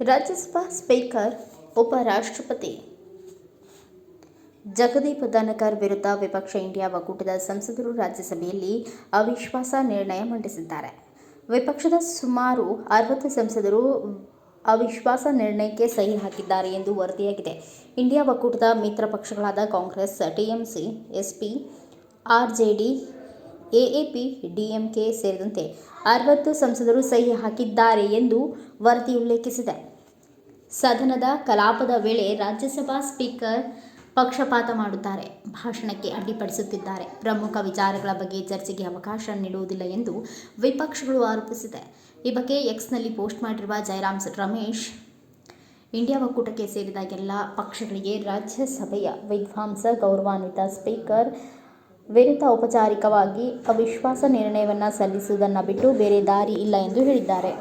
Rajya Sabha speaker ಉಪರಾಷ್ಟ್ರಪತಿ ಜಗದೀಪ್ ಧನಕರ್ ವಿರುದ್ಧ ವಿಪಕ್ಷ ಇಂಡಿಯಾ ಒಕ್ಕೂಟದ ಸಂಸದರು ರಾಜ್ಯಸಭೆಯಲ್ಲಿ ಅವಿಶ್ವಾಸ ನಿರ್ಣಯ ಮಂಡಿಸಿದ್ದಾರೆ. ವಿಪಕ್ಷದ ಸುಮಾರು ಅರವತ್ತು ಸಂಸದರು ಅವಿಶ್ವಾಸ ನಿರ್ಣಯಕ್ಕೆ ಸಹಿ ಹಾಕಿದ್ದಾರೆ ಎಂದು ವರದಿಯಾಗಿದೆ. ಇಂಡಿಯಾ ಒಕ್ಕೂಟದ ಮಿತ್ರ ಪಕ್ಷಗಳಾದ Congress, TMC, SP, RJD AAP, DMK ಸೇರಿದಂತೆ ಅರವತ್ತು ಸಂಸದರು ಸಹಿ ಹಾಕಿದ್ದಾರೆ ಎಂದು ವರದಿ ಉಲ್ಲೇಖಿಸಿದೆ. ಸದನದ ಕಲಾಪದ ವೇಳೆ ರಾಜ್ಯಸಭಾ ಸ್ಪೀಕರ್ ಪಕ್ಷಪಾತ ಮಾಡುತ್ತಾರೆ. ಭಾಷಣಕ್ಕೆ ಅಡ್ಡಿಪಡಿಸುತ್ತಿದ್ದಾರೆ. ಪ್ರಮುಖ ವಿಚಾರಗಳ ಬಗ್ಗೆ ಚರ್ಚೆಗೆ ಅವಕಾಶ ನೀಡುವುದಿಲ್ಲ ಎಂದು ವಿಪಕ್ಷಗಳು ಆರೋಪಿಸಿದೆ. ಈ ಬಗ್ಗೆ ಎಕ್ಸ್ನಲ್ಲಿ ಪೋಸ್ಟ್ ಮಾಡಿರುವ ಜಯರಾಮ್ ರಮೇಶ್, ಇಂಡಿಯಾ ಒಕ್ಕೂಟಕ್ಕೆ ಸೇರಿದ ಎಲ್ಲ ಪಕ್ಷಗಳಿಗೆ ರಾಜ್ಯಸಭೆಯ ವಿದ್ವಾಂಸ ಗೌರವಾನ್ವಿತ ಸ್ಪೀಕರ್ ವಿರುದ್ಧ ಔಪಚಾರಿಕವಾಗಿ ಅವಿಶ್ವಾಸ ನಿರ್ಣಯವನ್ನು ಸಲ್ಲಿಸುವುದನ್ನು ಬಿಟ್ಟು ಬೇರೆ ದಾರಿ ಇಲ್ಲ ಎಂದು ಹೇಳಿದ್ದಾರೆ.